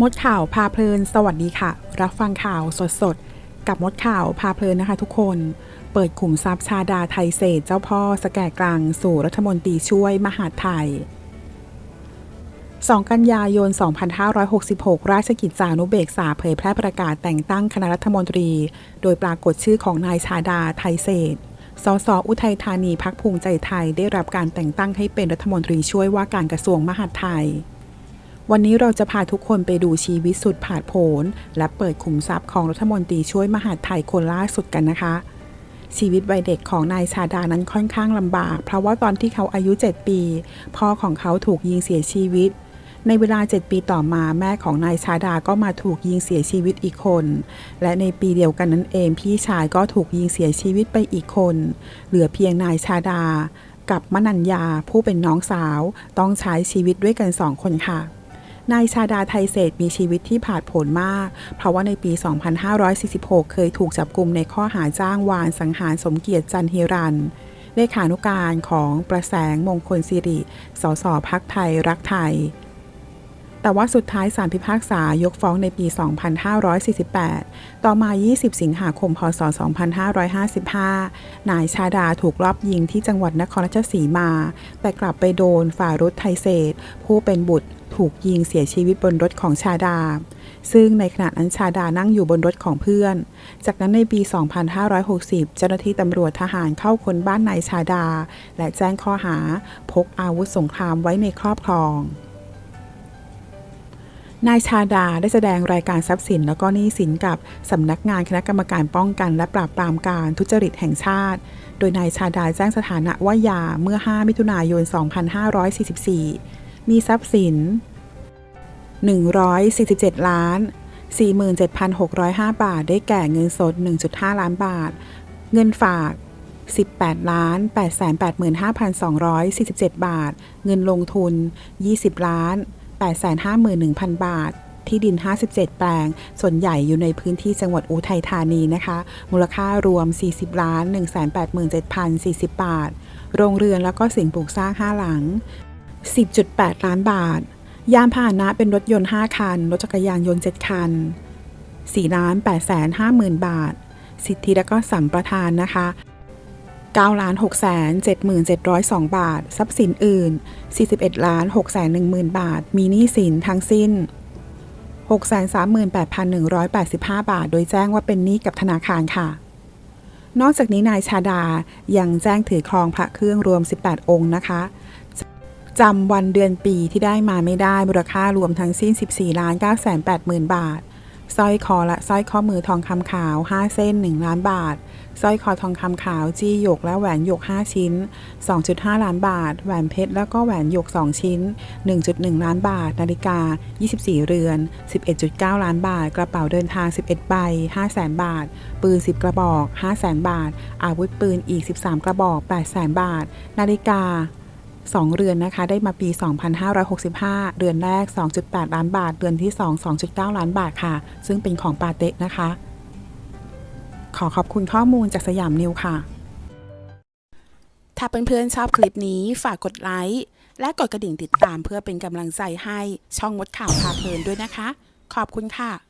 มดข่าวพาเพลิน สวัสดีค่ะ รับฟังข่าวสดๆกับมดข่าวพาเพลินนะคะทุกคน เปิดขุมทรัพย์ชาดาไทยเศษ เจ้าพ่อสแก่กลางสู่รัฐมนตรีช่วยมหาดไทย 2 กันยายน 2566 ราชกิจจานุเบกษาเผยแพร่ประกาศแต่งตั้งคณะรัฐมนตรี โดยปรากฏชื่อของนายชาดาไทยเศษสสอุทัยธานีพักภูมิใจไทยได้รับการแต่งตั้งให้เป็นรัฐมนตรีช่วยว่าการกระทรวงมหาดไทย วันนี้เราจะพาทุกคนไปดูชีวิตสุดผาดโผนและเปิดขุมทรัพย์ของรัฐมนตรีช่วยมหาดไทยคนล่าสุดกันนะคะ ชีวิตวัยเด็กของนายชาดานั้นค่อนข้างลำบาก เพราะว่าตอนที่เขาอายุ 7 ปี พ่อของเขาถูกยิงเสียชีวิต ในเวลา 7 ปีต่อมาแม่ของนายชาดาก็มาถูกยิงเสียชีวิตอีกคน และในปีเดียวกันนั้นเองพี่ชายก็ถูกยิงเสียชีวิตไปอีกคน เหลือเพียงนายชาดา กับมนัญญาผู้เป็นน้องสาว ต้องใช้ชีวิตด้วยกันสองคนค่ะ นายชาดาไทยเศษมีชีวิตที่ผาดโผนมาก เพราะว่าในปี 2546 เคยถูกจับกลุ่มในข้อหาจ้างวานสังหารสมเกียรติจันฮิรันเลขานุการของประแสงมงคลสิริ สสพักไทยรักไทย แต่ว่าสุดท้ายศาลพิพากษายกฟ้องในปี 2548 ต่อมา 20 สิงหาคม พศ 2555 นายชาดาถูกลอบยิงที่จังหวัดนครราชสีมา แต่กลับไปโดนฝ่ารุธไทยเศษ ผู้เป็นบุตรถูกยิงเสียชีวิตบนรถของชาดา ซึ่งในขณะนั้นชาดานั่งอยู่บนรถของเพื่อน จากนั้นในปี 2560 เจ้าหน้าที่ตำรวจทหารเข้าค้นบ้านนายชาดา และแจ้งข้อหาพกอาวุธสงครามไว้ในครอบครอง นายชาดาได้แสดงรายการทรัพย์สิน แล้วก็หนี้สินกับสำนักงานคณะกรรมการป้องกัน และปราบปรามการทุจริตแห่งชาติ โดยนายชาดาแจ้งสถานะว่ายาเมื่อ 5 มิถุนายน 2544 มีทรัพย์สิน 147 ล้าน 47,605 บาท ได้แก่เงินสด 1.5 ล้านบาท เงินฝาก 18ล้าน885,247 บาท เงินลงทุน 20 ล้าน 851,000 บาท ที่ดิน 57 แปลง ส่วนใหญ่อยู่ในพื้นที่จังหวัดอุทัยธานีนะคะ มูลค่ารวม 40ล้าน187,040 บาท โรงเรือนแล้วก็สิ่งปลูกสร้าง 5 หลัง 10.8 ล้านบาท ยานพาหนะเป็นรถยนต์ 5 คัน รถจักรยานยนต์ 7 คัน4ล้าน8แสน5หมื่นบาท สิทธิและก็สัมปทานนะคะ 9ล้าน6แสน7 7 0 2 บาท ทรัพย์สินอื่น 41ล้าน6แสน10,000 บาท มีหนี้สินทั้งสิ้น 638,185 บาท โดยแจ้งว่าเป็นหนี้กับธนาคารค่ะ นอกจากนี้นายชาดายังแจ้งถือครองพระเครื่องรวม 18 องค์นะคะจำวันเดือนปีที่ได้มาไม่ได้มูลค่ารวมทั้งสิ้น 14ล้าน9แสน80,000 บาท สร้อยคอและสร้อยข้อมือทองคำขาว 5 เส้น 1 ล้านบาทสร้อยคอทองคำขาวจี้หยกและแหวนหยก 5 ชิ้น 2.5 ล้านบาท แหวนเพชรแล้วก็แหวนหยก 2 ชิ้น 1.1 ล้านบาท นาฬิกา 24 เรือน 11.9 ล้านบาท กระเป๋าเดินทาง 11 ใบ5แสนบาท ปืน 10 กระบอก5แสนบาท อาวุธปืนอีก 13 กระบอก8แสนบาท นาฬิกา 2 เรือนนะคะ ได้มาปี 2565 เรือนแรก 2.8 ล้านบาท เรือนที่ 2 2.9 ล้านบาทค่ะ ซึ่งเป็นของปาเต็กนะคะ ขอขอบคุณข้อมูลจากสยามนิวค่ะ ถ้าเพื่อนๆชอบคลิปนี้ฝากกดไลค์และกดกระดิ่งติดตามเพื่อเป็นกำลังใจให้ช่องมดข่าวพาเพลินด้วยนะคะ ขอบคุณค่ะ